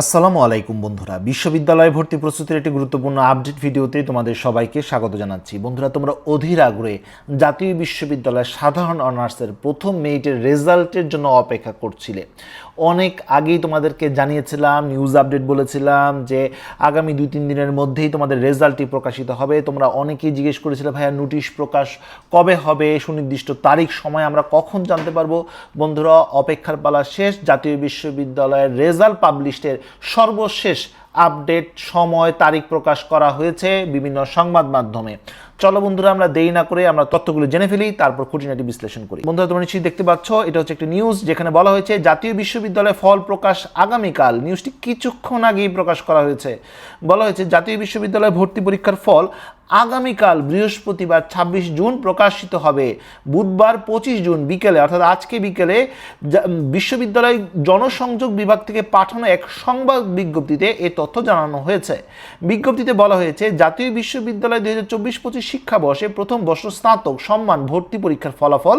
আসসালামু আলাইকুম বন্ধুরা। বিশ্ববিদ্যালয় ভর্তি প্রস্তুতির একটি গুরুত্বপূর্ণ আপডেট ভিডিওতে তোমাদের সবাইকে স্বাগত জানাচ্ছি। বন্ধুরা, তোমরা অধীর আগ্রহে জাতীয় বিশ্ববিদ্যালয়ের সাধারণ অনার্সের প্রথম মেরিটের রেজাল্টের জন্য অপেক্ষা করছিলে। অনেক আগেই তোমাদেরকে জানিয়েছিলাম, নিউজ আপডেট বলেছিলাম যে আগামী দুই তিন দিনের মধ্যেই তোমাদের রেজাল্টটি প্রকাশিত হবে। তোমরা অনেকেই জিজ্ঞেস করেছিলে, ভাইয়া, নোটিশ প্রকাশ কবে হবে? সুনির্দিষ্ট তারিখ, সময় আমরা কখন জানতে পারব? বন্ধুরা, অপেক্ষার পালা শেষ। জাতীয় বিশ্ববিদ্যালয়ের রেজাল্ট পাবলিশের সর্বশেষ আপডেট সময় তারিখ প্রকাশ করা হয়েছে বিভিন্ন সংবাদ মাধ্যমে। চলো বন্ধুরা, আমরা দেরি না করে আমরা তথ্যগুলো জেনে ফেলি, তারপর খুঁটিনাটি বিশ্লেষণ করি। বন্ধুরা, তোমরা নিশ্চয়ই দেখতে পাচ্ছ, এটা হচ্ছে একটি নিউজ যেখানে বলা হয়েছে জাতীয় বিশ্ববিদ্যালয়ে ফল প্রকাশ আগামীকাল। নিউজটি কিছুক্ষণ আগেই প্রকাশ করা হয়েছে। বলা হয়েছে, জাতীয় বিশ্ববিদ্যালয়ে ভর্তি পরীক্ষার ফল আগামীকাল বৃহস্পতিবার ছাব্বিশ জুন প্রকাশিত হবে। বুধবার পঁচিশ জুন বিকেলে, অর্থাৎ আজকে বিকেলে বিশ্ববিদ্যালয় জনসংযোগ বিভাগ থেকে পাঠানো এক সংবাদ বিজ্ঞপ্তিতে এ তথ্য জানানো হয়েছে। বিজ্ঞপ্তিতে বলা হয়েছে, জাতীয় বিশ্ববিদ্যালয় দুই হাজার চব্বিশ পঁচিশ শিক্ষাবর্ষে প্রথম বর্ষ স্নাতক সম্মান ভর্তি পরীক্ষার ফলাফল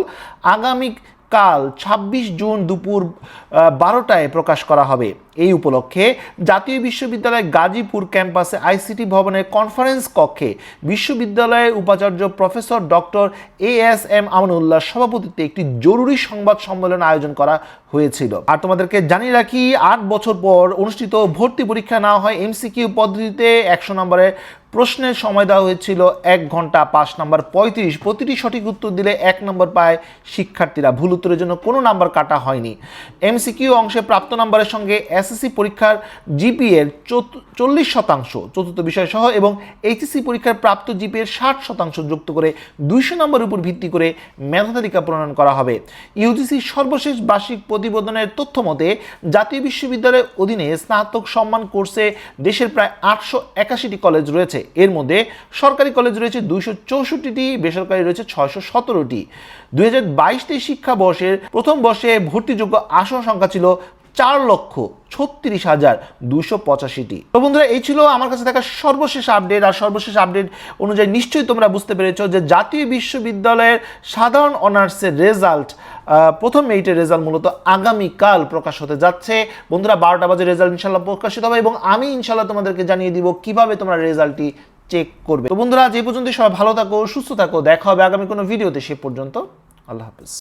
আগামী কাল ছাব্বিশ জুন দুপুর বারোটায় প্রকাশ করা হবে। এই উপলক্ষে জাতীয় বিশ্ববিদ্যালয় গাজীপুর ক্যাম্পাসে আইসিটি ভবনের কনফারেন্স কক্ষে বিশ্ববিদ্যালয়ের উপাচার্য professor doctor A S M Amanullah সভাপতিত্বে একটি জরুরি সংবাদ সম্মেলন আয়োজন করা হয়েছিল। আর তোমাদেরকে জানিয়ে রাখি, আট বছর পর অনুষ্ঠিত ভর্তি পরীক্ষা না হয় এমসিকিউ পদ্ধতিতে একশো নম্বরের প্রশ্নের সময় দেওয়া হয়েছিল এক ঘণ্টা পাঁচ নাম্বার পঁয়ত্রিশ। প্রতিটি সঠিক উত্তর দিলে এক নম্বর পায় শিক্ষার্থীরা। ভুল উত্তরের জন্য কোনো নাম্বার কাটা হয়নি। এমসিকিউ অংশে প্রাপ্ত নাম্বারের সঙ্গে এসএসসি পরীক্ষার জিপিএর চল্লিশ শতাংশ চতুর্থ বিষয় সহ এবং এইচএসসি পরীক্ষার প্রাপ্ত জিপিএর ষাট শতাংশ যুক্ত করে দুইশো নম্বরের উপর ভিত্তি করে মেধা তালিকা প্রণয়ন করা হবে। ইউজিসির সর্বশেষ বার্ষিক প্রতিবেদনের তথ্য মতে, জাতীয় বিশ্ববিদ্যালয়ের অধীনে স্নাতক সম্মান কোর্সে দেশের প্রায় আটশো একাশিটি কলেজ রয়েছে। এর মধ্যে সরকারি কলেজ রয়েছে দুইশো চৌষট্টিটি, বেসরকারি রয়েছে ছয়শো সতেরোটি। দুই হাজার বাইশ তেইশ শিক্ষাবর্ষের প্রথম বর্ষে ভর্তিযোগ্য আসন সংখ্যা ছিল চার লক্ষ ছত্রিশ হাজার দুশো পঁচাশিটি। তো বন্ধুরা, এই ছিল আমার কাছে থাকা সর্বশেষ আপডেট। আর সর্বশেষ আপডেট অনুযায়ী নিশ্চয়ই তোমরা বুঝতে পেরেছ যে জাতীয় বিশ্ববিদ্যালয়ের সাধারণ অনার্সের রেজাল্ট প্রথম এইটের রেজাল্ট মূলত আগামীকাল প্রকাশ হতে যাচ্ছে। বন্ধুরা, বারোটা বাজে রেজাল্ট ইনশাল্লাহ প্রকাশিত হবে এবং আমি ইনশাল্লাহ তোমাদেরকে জানিয়ে দিব কীভাবে তোমরা রেজাল্টটি চেক করবে। তো বন্ধুরা যে পর্যন্ত সবাই ভালো থাকো, সুস্থ থাকো। দেখা হবে আগামী কোনো ভিডিওতে। সে পর্যন্ত আল্লাহ হাফিজ।